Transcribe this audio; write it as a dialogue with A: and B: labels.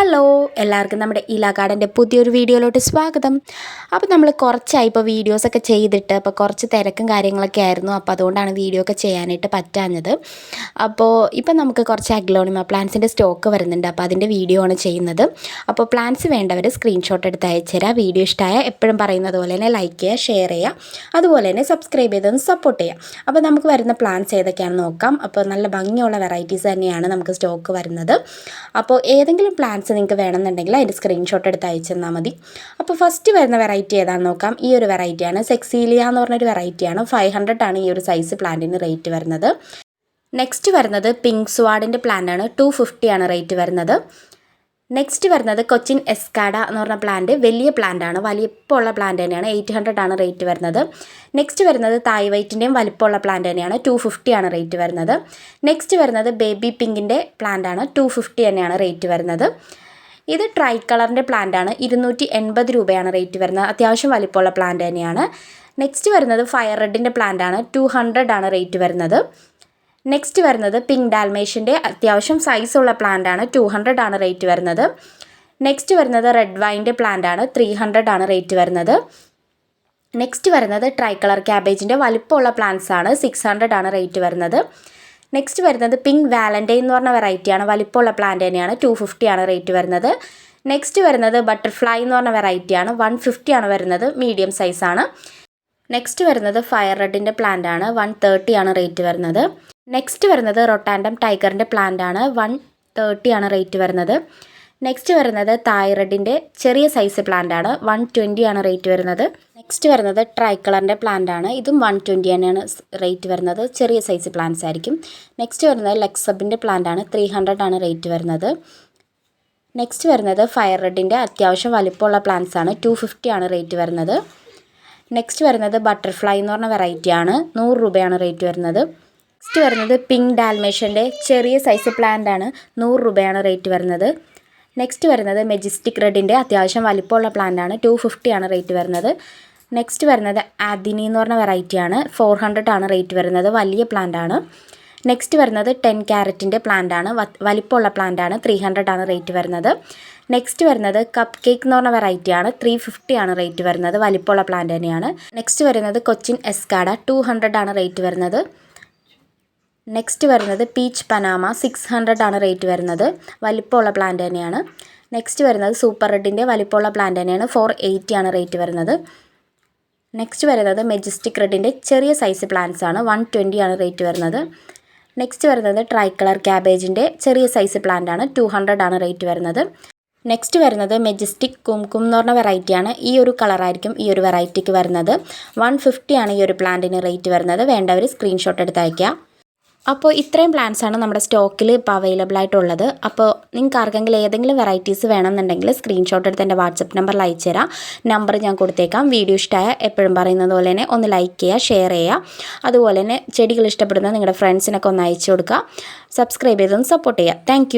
A: Hello എല്ലാവർക്കും നമ്മുടെ ഇല പുതിയൊരു വീഡിയോയിലോട്ട് സ്വാഗതം. അപ്പോൾ നമ്മൾ കുറച്ചായി ഇപ്പോൾ വീഡിയോസൊക്കെ ചെയ്തിട്ട് അപ്പോൾ കുറച്ച് തിരക്കും കാര്യങ്ങളൊക്കെ ആയിരുന്നു. അപ്പോൾ അതുകൊണ്ടാണ് വീഡിയോ ഒക്കെ ചെയ്യാനായിട്ട് പറ്റാഞ്ഞത്. അപ്പോൾ ഇപ്പം നമുക്ക് കുറച്ച് അഗ്ലോണിമ പ്ലാന്റ്സിന്റെ സ്റ്റോക്ക് വരുന്നുണ്ട്. അപ്പോൾ അതിന്റെ വീഡിയോ ആണ് ചെയ്യുന്നത്. അപ്പോൾ പ്ലാന്റ്സ് വേണ്ടവർ സ്ക്രീൻഷോട്ട് എടുത്ത് അയച്ചുതരാം വീഡിയോ ഇഷ്ടമായ എപ്പോഴും പറയുന്നത് പോലെ തന്നെ ലൈക്ക് ചെയ്യുക ഷെയർ ചെയ്യുക. അതുപോലെ തന്നെ സബ്സ്ക്രൈബ് ചെയ്തൊന്ന് സപ്പോർട്ട് ചെയ്യുക. അപ്പോൾ നമുക്ക് വരുന്ന പ്ലാന്റ്സ് ഏതൊക്കെയാണെന്ന് നോക്കാം. അപ്പോൾ നല്ല ഭംഗിയുള്ള വെറൈറ്റീസ് തന്നെയാണ് നമുക്ക് സ്റ്റോക്ക് വരുന്നത്. അപ്പോൾ ഏതെങ്കിലും പ്ലാന്റ്സ് നിങ്ങൾക്ക് വേണമെന്നുണ്ടെങ്കിൽ അതിന്റെ സ്ക്രീൻഷോട്ട് എടുത്ത് അയച്ചു തന്നാൽ മതി. അപ്പോൾ ഫസ്റ്റ് വരുന്ന വെറൈറ്റി ഏതാണെന്ന് നോക്കാം. ഈ ഒരു വെറൈറ്റിയാണ് സെക്സീലിയ എന്ന് പറഞ്ഞൊരു വെറൈറ്റിയാണ് ഫൈവ് ഹൺഡ്രഡ് ആണ് ഈ ഒരു സൈസ് പ്ലാന്റിന് റേറ്റ് വരുന്നത്. നെക്സ്റ്റ് വരുന്നത് പിങ്ക് സ്വാഡിന്റെ പ്ലാന്റാണ് ടു ഫിഫ്റ്റിയാണ് റേറ്റ് വരുന്നത്. നെക്സ്റ്റ് വരുന്നത് കൊച്ചിൻ എസ്കാഡ എന്ന് പറഞ്ഞ പ്ലാന്റ് വലിയ പ്ലാന്റ് ആണ്. വലിപ്പമുള്ള പ്ലാന്റ് തന്നെയാണ്. എയ്റ്റ് ഹൺഡ്രഡ് ആണ് റേറ്റ് വരുന്നത്. നെക്സ്റ്റ് വരുന്നത് തായ് വൈറ്റിന്റെയും വലിപ്പമുള്ള പ്ലാന്റ് തന്നെയാണ്. ടു ഫിഫ്റ്റി ആണ് റേറ്റ് വരുന്നത്. നെക്സ്റ്റ് വരുന്നത് ബേബി പിങ്കിന്റെ പ്ലാന്റ് ആണ്. ടു ഫിഫ്റ്റി തന്നെയാണ് റേറ്റ് വരുന്നത്. ഇത് ട്രൈ കളറിന്റെ പ്ലാന്റ് ആണ്. ഇരുന്നൂറ്റി എൺപത് രൂപയാണ് റേറ്റ് വരുന്നത്. അത്യാവശ്യം വലിപ്പമുള്ള പ്ലാന്റ് തന്നെയാണ്. നെക്സ്റ്റ് വരുന്നത് ഫയർ റെഡിന്റെ പ്ലാന്റ് ആണ്. ടു ഹൺഡ്രഡ് ആണ് റേറ്റ് വരുന്നത്. നെക്സ്റ്റ് വരുന്നത് പിങ്ക് ഡാൽമേഷ്യന്റെ അത്യാവശ്യം സൈസുള്ള പ്ലാന്റ് ആണ്. ടു ഹൺഡ്രഡ് ആണ് റേറ്റ് വരുന്നത്. നെക്സ്റ്റ് വരുന്നത് റെഡ് വൈന്റെ പ്ലാന്റ് ആണ്. ത്രീ ഹൺഡ്രഡ് ആണ് റേറ്റ് വരുന്നത്. നെക്സ്റ്റ് വരുന്നത് ട്രൈ കളർ ക്യാബേജിന്റെ വലിപ്പമുള്ള പ്ലാന്റ്സ് ആണ്. സിക്സ് ഹൺഡ്രഡ് ആണ് റേറ്റ് വരുന്നത്. നെക്സ്റ്റ് വരുന്നത് പിങ്ക് വാലന്റൈൻ എന്ന് പറഞ്ഞ വെറൈറ്റിയാണ് വലിപ്പമുള്ള പ്ലാന്റ് തന്നെയാണ്. ടു ഫിഫ്റ്റി ആണ് റേറ്റ് വരുന്നത്. നെക്സ്റ്റ് വരുന്നത് ബട്ടർഫ്ലൈ എന്ന് പറഞ്ഞ വെറൈറ്റിയാണ് വൺ ഫിഫ്റ്റി ആണ് വരുന്നത്. മീഡിയം സൈസാണ് നെക്സ്റ്റ് വരുന്നത് ഫയർ റെഡിന്റെ പ്ലാന്റ് ആണ്. വൺ ആണ് റേറ്റ് വരുന്നത്. നെക്സ്റ്റ് വരുന്നത് റൊട്ടാൻഡം ടൈഗറിന്റെ പ്ലാന്റ് ആണ്. വൺ ആണ് റേറ്റ് വരുന്നത്. നെക്സ്റ്റ് വരുന്നത് തായ്റഡിന്റെ ചെറിയ സൈസ് പ്ലാന്റ് ആണ്. വൺ ആണ് റേറ്റ് വരുന്നത്. നെക്സ്റ്റ് വരുന്നത് ട്രൈ കളറിന്റെ പ്ലാന്റ് ആണ്. ഇതും വൺ ട്വന്റി തന്നെയാണ് റേറ്റ് വരുന്നത്. ചെറിയ സൈസ് പ്ലാന്റ്സ് ആയിരിക്കും. നെക്സ്റ്റ് വരുന്നത് ലെക്സബിന്റെ പ്ലാന്റ് ആണ്. ത്രീ ആണ് റേറ്റ് വരുന്നത്. നെക്സ്റ്റ് വരുന്നത് ഫയർ റെഡിന്റെ അത്യാവശ്യം വലിപ്പമുള്ള പ്ലാന്റ്സ് ആണ്. ടു ആണ് റേറ്റ് വരുന്നത്. നെക്സ്റ്റ് വരുന്നത് ബട്ടർഫ്ലൈ എന്ന് പറഞ്ഞ വെറൈറ്റി ആണ്. നൂറ് രൂപയാണ് റേറ്റ് വരുന്നത്. നെക്സ്റ്റ് വരുന്നത് പിങ്ക് ഡാൽമേഷ്യന്റെ ചെറിയ സൈസ് പ്ലാന്റ് ആണ്. നൂറ് രൂപയാണ് റേറ്റ് വരുന്നത്. നെക്സ്റ്റ് വരുന്നത് മെജിസ്റ്റിക് റെഡിന്റെ അത്യാവശ്യം വലിപ്പമുള്ള പ്ലാന്റ് ആണ്. ടു ഫിഫ്റ്റി ആണ് റേറ്റ് വരുന്നത്. നെക്സ്റ്റ് വരുന്നത് ആദിനി എന്ന് പറഞ്ഞ വെറൈറ്റിയാണ് ഫോർ ഹൺഡ്രഡ് ആണ് റേറ്റ് വരുന്നത്. വലിയ പ്ലാന്റ് ആണ്. നെക്സ്റ്റ് വരുന്നത് ടെൻ ക്യാരറ്റിന്റെ പ്ലാന്റ് ആണ്. വലിപ്പമുള്ള പ്ലാന്റ് ആണ്. ത്രീ ഹൺഡ്രഡ് ആണ് റേറ്റ് വരുന്നത്. നെക്സ്റ്റ് വരുന്നത് കപ്പ് കേക്ക് എന്ന് പറഞ്ഞ വെറൈറ്റി ആണ്. ത്രീ ഫിഫ്റ്റി ആണ് റേറ്റ് വരുന്നത്. വലിപ്പമുള്ള പ്ലാന്റ് തന്നെയാണ്. നെക്സ്റ്റ് വരുന്നത് കൊച്ചിൻ എസ്കാഡ ടു ഹൺഡ്രഡ് ആണ് റേറ്റ് വരുന്നത്. നെക്സ്റ്റ് വരുന്നത് പീച്ച് പനാമ സിക്സ് ഹൺഡ്രഡ് ആണ് റേറ്റ് വരുന്നത്. വലിപ്പമുള്ള പ്ലാന്റ് തന്നെയാണ്. നെക്സ്റ്റ് വരുന്നത് സൂപ്പർ റെഡിന്റെ വലിപ്പമുള്ള പ്ലാന്റ് തന്നെയാണ്. ഫോർ എയ്റ്റി ആണ് റേറ്റ് വരുന്നത്. നെക്സ്റ്റ് വരുന്നത് മെജസ്റ്റിക് റെഡിന്റെ ചെറിയ സൈസ് പ്ലാന്റ്സ് ആണ്. വൺ ട്വന്റി ആണ് റേറ്റ് വരുന്നത്. നെക്സ്റ്റ് വരുന്നത് ട്രൈ കളർ ക്യാബേജിന്റെ ചെറിയ സൈസ് പ്ലാന്റ് ആണ്. ടു ഹൺഡ്രഡ് ആണ് റേറ്റ് വരുന്നത്. നെക്സ്റ്റ് വരുന്നത് മെജസ്റ്റിക് കുംകും എന്ന് പറഞ്ഞ വെറൈറ്റിയാണ് ഈ ഒരു കളറായിരിക്കും ഈ ഒരു വെറൈറ്റിക്ക് വരുന്നത്. വൺ ഫിഫ്റ്റി ആണ് ഈ ഒരു പ്ലാന്റിന് റേറ്റ് വരുന്നത്. വേണ്ടവർ സ്ക്രീൻഷോട്ട് എടുത്ത് അപ്പോൾ ഇത്രയും ആണ് നമ്മുടെ സ്റ്റോക്കിൽ ഇപ്പോൾ അവൈലബിൾ ആയിട്ടുള്ളത്. അപ്പോൾ നിങ്ങൾക്ക് ആർക്കെങ്കിലും ഏതെങ്കിലും വെറൈറ്റീസ് വേണമെന്നുണ്ടെങ്കിൽ സ്ക്രീൻഷോട്ട് എടുത്ത് എന്റെ വാട്സപ്പ് നമ്പറിൽ അയച്ചു തരാം. നമ്പർ ഞാൻ കൊടുത്തേക്കാം. വീഡിയോ ഇഷ്ടമായ എപ്പോഴും പറയുന്നത് പോലെ തന്നെ ഒന്ന് ലൈക്ക് ചെയ്യുക ഷെയർ ചെയ്യുക. അതുപോലെ തന്നെ ചെടികൾ ഇഷ്ടപ്പെടുന്ന നിങ്ങളുടെ ഫ്രണ്ട്സിനൊക്കെ ഒന്ന് അയച്ചു കൊടുക്കുക. സബ്സ്ക്രൈബ് ചെയ്തൊന്ന് സപ്പോർട്ട് ചെയ്യുക. താങ്ക്